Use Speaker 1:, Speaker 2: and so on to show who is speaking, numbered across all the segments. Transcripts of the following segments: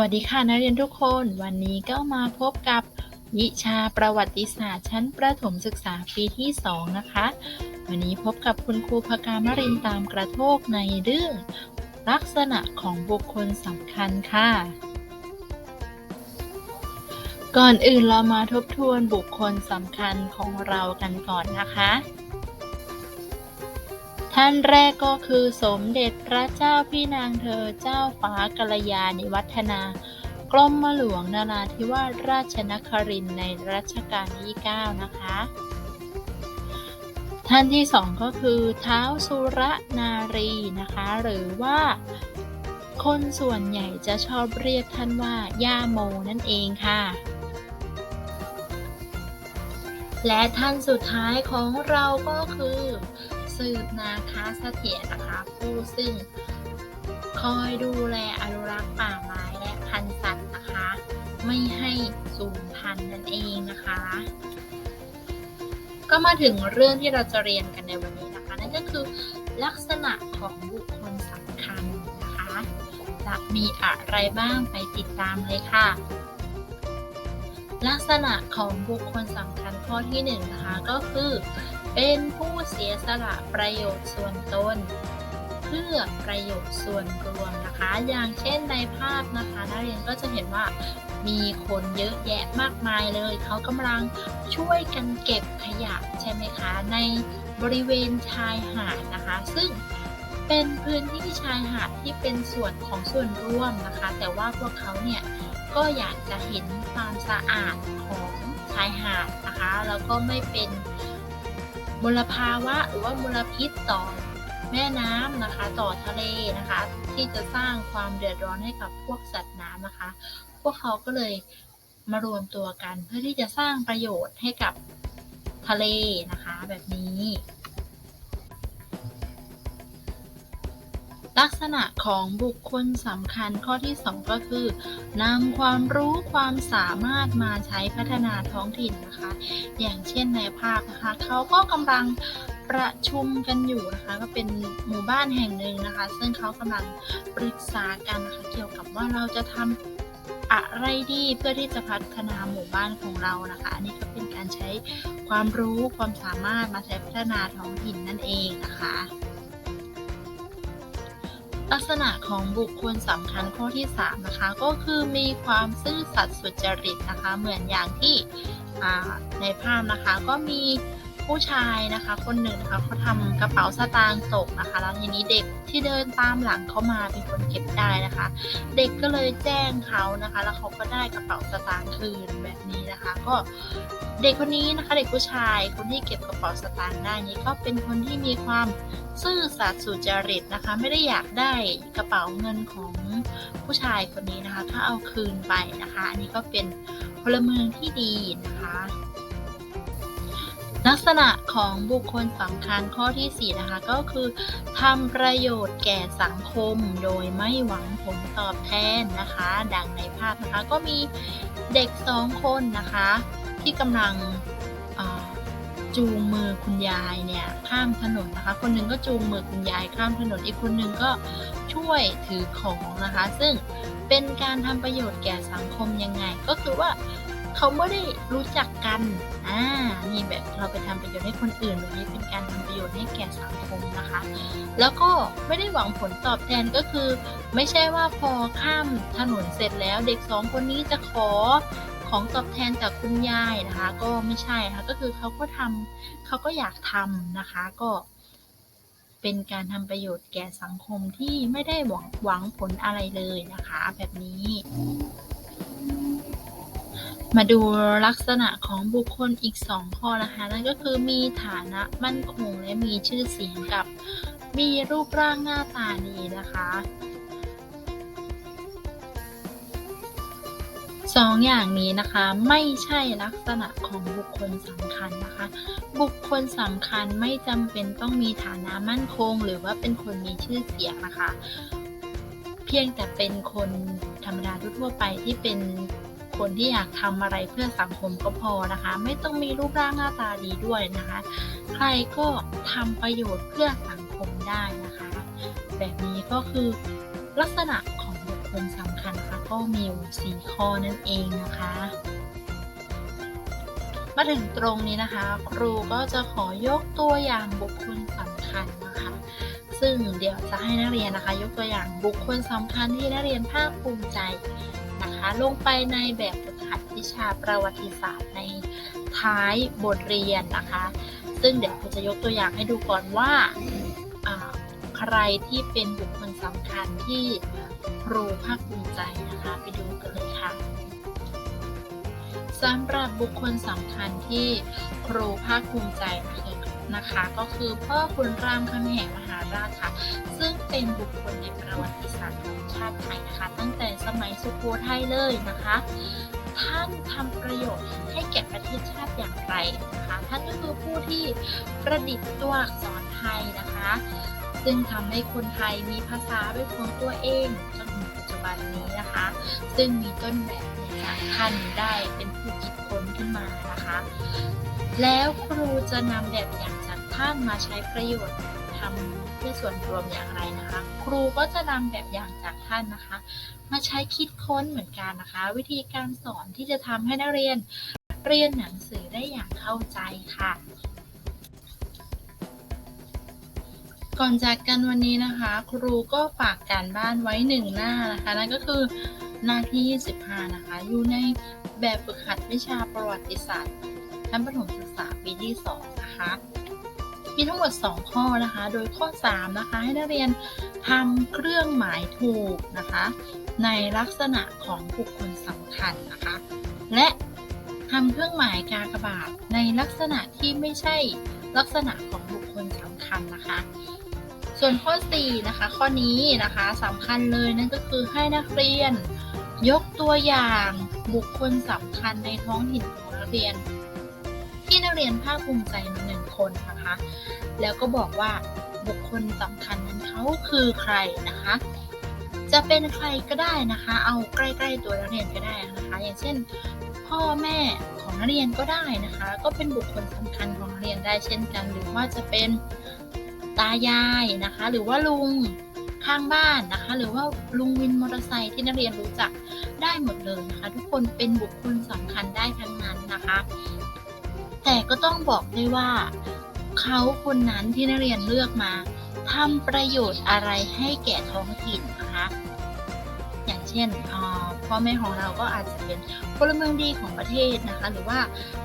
Speaker 1: วัสดีค่ะนักเรียนทุกคน วันนี้ก็มาพบกับวิชาประวัติศาสตร์ ชั้นประถมศึกษาปีที่ 2 นะคะ วันนี้พบกับคุณครูพกามรินตามกระโทกในเรื่อง ลักษณะของบุคคลสำคัญค่ะ ก่อนอื่นเรามาทบทวนบุคคลสำคัญของเรากันก่อนนะคะ ท่านแรกก็คือสมเด็จพระเจ้าพี่นางเธอเจ้าฟ้ากัลยาณิวัฒนากรมหลวงนาราธิวาสราชนครินในรัชกาลที่ 9 นะคะ ท่านที่สองก็คือเท้าวสุรนารีนะคะ หรือว่าคนส่วนใหญ่จะชอบเรียกท่านว่า ย่าโมนั่นเองค่ะ และท่านสุดท้ายของเราก็คือ สืบนาคาเสถียรนะคะผู้ซึ่งคอยดูแลอนุรักษ์ป่าไม้และพันธุ์สัตว์นะคะ ไม่ให้สูญพันธุ์นั่นเองนะคะ ก็มาถึงเรื่องที่เราจะเรียนกันในวันนี้นะคะนั่นก็คือลักษณะของบุคคลสำคัญนะคะจะมีอะไรบ้างไปติดตามเลยค่ะ ลักษณะของบุคคลสำคัญข้อที่หนึ่งนะคะก็คือ เป็นผู้เสียสละประโยชน์ส่วนตน เพื่อประโยชน์ส่วนรวมนะคะ อย่างเช่นในภาพนะคะนักเรียนก็จะเห็นว่ามีคนเยอะแยะมากมายเลย เขากำลังช่วยกันเก็บขยะใช่ไหมคะ ในบริเวณชายหาดนะคะ ซึ่งเป็นพื้นที่ชายหาดที่เป็นส่วนของส่วนร่วมนะคะ แต่ว่าพวกเขาเนี่ยก็อยากจะเห็นความสะอาดของชายหาดนะคะ แล้วก็ไม่เป็น มลภาวะ หรือว่ามลพิษต่อแม่น้ำนะคะ ต่อทะเลนะคะ ที่จะสร้างความเดือดร้อนให้กับพวกสัตว์น้ำนะคะ พวกเขาก็เลยมารวมตัวกัน เพื่อที่จะสร้างประโยชน์ให้กับทะเลนะคะ แบบนี้ ลักษณะของบุคคลสำคัญข้อที่ 2 ก็คือนำความรู้ความสามารถมาใช้พัฒนาท้องถิ่นนะคะ อย่างเช่นในภาพนะคะเขาก็กำลังประชุมกันอยู่นะคะ ก็เป็นหมู่บ้านแห่งหนึ่งนะคะ ซึ่งเขากำลังปรึกษากันนะคะเกี่ยวกับว่าเราจะทำอะไรดีเพื่อที่จะพัฒนาหมู่บ้านของเรานะคะ อันนี้ก็เป็นการใช้ความรู้ความสามารถมาใช้พัฒนาท้องถิ่นนั่นเองนะคะ ลักษณะของบุคคลสำคัญข้อที่ 3 นะคะ ก็คือมีความซื่อสัตย์สุจริตนะคะ เหมือนอย่างที่ในภาพนะคะก็มี ผู้ชายนะคะ คนหนึ่งนะคะเขาทำกระเป๋าสตางค์ตกนะคะ แล้วทีนี้เด็กที่เดินตามหลังเขามาเป็นคนเก็บได้นะคะ เด็กก็เลยแจ้งเขานะคะ แล้วเขาก็ได้กระเป๋าสตางค์คืนแบบนี้นะคะ ก็เด็กคนนี้นะคะ เด็กผู้ชายคนที่เก็บกระเป๋าสตางค์ได้นี้ก็เป็นคนที่มีความซื่อสัตย์สุจริตนะคะ ไม่ได้อยากได้กระเป๋าเงินของผู้ชายคนนี้นะคะ ถ้าเอาคืนไปนะคะ อันนี้ก็เป็นพลเมืองที่ดีนะคะ ลักษณะของบุคคลสำคัญข้อที่ 4 นะคะก็คือทำประโยชน์แก่สังคมโดยไม่หวังผลตอบแทนนะคะ ดังในภาพนะคะก็มีเด็กสองคนนะคะ ที่กำลังจูงมือคุณยายเนี่ยข้ามถนนนะคะ คนหนึ่งก็จูงมือคุณยายข้ามถนนอีกคนหนึ่งก็ช่วยถือของนะคะ ซึ่งเป็นการทำประโยชน์แก่สังคมยังไง ก็คือว่า เขาไม่ได้รู้จักกัน อ่า นี่แบบเราไปทำประโยชน์ให้คนอื่นแบบนี้เป็นการทำประโยชน์ให้แก่สังคมนะคะ แล้วก็ไม่ได้หวังผลตอบแทนก็คือ ไม่ใช่ว่าพอข้ามถนนเสร็จแล้ว เด็กสองคนนี้จะขอของตอบแทนจากคุณยายนะคะ ก็ไม่ใช่ค่ะ ก็คือเขาก็ทำเขาก็อยากทำนะคะ ก็เป็นการทำประโยชน์แก่สังคมที่ไม่ได้หวังหวังผลอะไรเลยนะคะ แบบนี้ มาดูลักษณะของบุคคลอีก 2 ข้อนะคะ นั่นก็คือมีฐานะมั่นคงและมีชื่อเสียงกับ มีรูปร่างหน้าตาดีนะคะสองอย่างนี้นะคะไม่ใช่ลักษณะของบุคคลสำคัญนะคะ บุคคลสำคัญไม่จำเป็นต้องมีฐานะมั่นคง หรือว่าเป็นคนมีชื่อเสียงนะคะ เพียงแต่เป็นคนธรรมดาทั่วไปที่เป็น คนที่อยากทำอะไรเพื่อสังคมก็พอนะคะ ไม่ต้องมีรูปร่างหน้าตาดีด้วยนะคะ ใครก็ทำประโยชน์เพื่อสังคมได้นะคะ แบบนี้ก็คือลักษณะของบุคคลสำคัญนะคะก็มีอยู่สี่ข้อนั่นเองนะคะมาถึงตรงนี้นะคะ ครูก็จะขอยกตัวอย่างบุคคลสำคัญนะคะ ซึ่งเดี๋ยวจะให้นักเรียนนะคะ ยกตัวอย่างบุคคลสำคัญที่นักเรียนภาคภูมิใจ ลงไปในแบบฝึกหัดวิชาประวัติศาสตร์ในท้ายบทเรียนนะคะ ซึ่งเดี๋ยวครูจะยกตัวอย่างให้ดูก่อนว่าใครที่เป็นบุคคลสำคัญที่ครูภาคภูมิใจนะคะ ไปดูกันเลยค่ะสำหรับบุคคลสำคัญที่ครูภาคภูมิใจนะคะ นะคะ ก็คือพ่อคุณรามคำแหงมหาราชค่ะ ซึ่งเป็นบุคคลในประวัติศาสตร์ของชาติไทยนะคะ ตั้งแต่สมัยสุโขทัยเลยนะคะ ท่านทำประโยชน์ให้แก่ประเทศชาติอย่างไรนะคะ ท่านก็คือผู้ที่ประดิษฐ์ตัวอักษรไทยนะคะ ซึ่งทำให้คนไทยมีภาษาเป็นของตัวเองจนถึงปัจจุบันนี้นะคะ ซึ่งมีต้นแบบจากท่านได้เป็นผู้คิดค้นขึ้นมานะคะ แล้วครูจะนำแบบอย่างจากท่านมาใช้ประโยชน์ทำเพื่อส่วนรวมอย่างไรนะคะ ครูก็จะนำแบบอย่างจากท่านนะคะ มาใช้คิดค้นเหมือนกันนะคะ วิธีการสอนที่จะทำให้นักเรียนเรียนหนังสือได้อย่างเข้าใจค่ะ ก่อนจากกันวันนี้นะคะ ครูก็ฝากการบ้านไว้หนึ่งหน้านะคะนั่นก็คือหน้าที่ 25 นะคะ อยู่ในแบบฝึกหัดวิชาประวัติศาสตร์ ชั้นประถมศึกษาปีที่2นะคะมีทั้งหมด 2 ข้อนะคะ โดยข้อ 3 นะคะ ให้นักเรียนทำเครื่องหมายถูกนะคะ ในลักษณะของบุคคลสำคัญนะคะ และทำเครื่องหมายกากบาทในลักษณะที่ไม่ใช่ลักษณะของบุคคลสำคัญนะคะ ส่วนข้อ 4 นะคะ ข้อนี้นะคะสำคัญเลยนั่นก็คือให้นักเรียนยกตัวอย่างบุคคลสำคัญในท้องถิ่นของนักเรียน เรียนภาคภูมิใจมาหนึ่งคนนะคะ แล้วก็บอกว่าบุคคลสำคัญนั้นเขาคือใครนะคะ จะเป็นใครก็ได้นะคะ เอาใกล้ๆตัวนักเรียนก็ได้นะคะ อย่างเช่น พ่อแม่ของนักเรียนก็ได้นะคะ ก็เป็นบุคคลสำคัญของนักเรียนได้เช่นกัน หรือว่าจะเป็นตายายนะคะ หรือว่าลุงข้างบ้านนะคะ หรือว่าลุงวินมอเตอร์ไซค์ที่นักเรียนรู้จักได้หมดเลยนะคะ ทุกคนเป็นบุคคลสำคัญได้ทั้งนั้นนะคะ แต่ก็ต้องบอกด้วยว่า เขาคนนั้นที่นักเรียนเลือกมาทำประโยชน์อะไรให้แก่ท้องถิ่นนะคะอย่างเช่นพ่อแม่ของเราก็อาจจะเป็นพลเมืองดีของประเทศนะคะ หรือว่า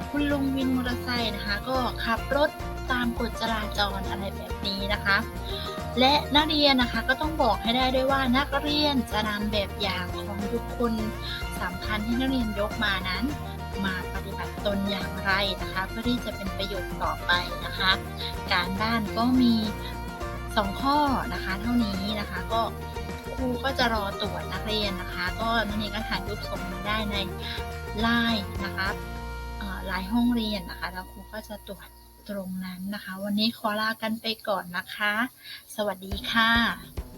Speaker 1: คุณลุงวินมอเตอร์ไซค์นะคะ ก็ขับรถตามกฎจราจรอะไรแบบนี้นะคะ และนักเรียนนะคะก็ต้องบอกให้ได้ด้วยว่านักเรียนจะนำแบบอย่างของบุคคลสำคัญที่นักเรียนยกมานั้น มาป บัติตนอย่างไรนะคะ เพื่อที่จะเป็นประโยชน์ต่อไปนะคะ การบ้านก็มี 2 ข้อนะคะ เท่านี้นะคะก็ครูก็จะรอตรวจนักเรียนนะคะ ก็นักเรียนก็ถ่ายรูปส่งมาได้ในไลน์นะคะเอ่อไลน์ห้องเรียนนะคะแล้วครูก็จะตรวจตรงนั้นนะคะ วันนี้ขอลากันไปก่อนนะคะ สวัสดีค่ะ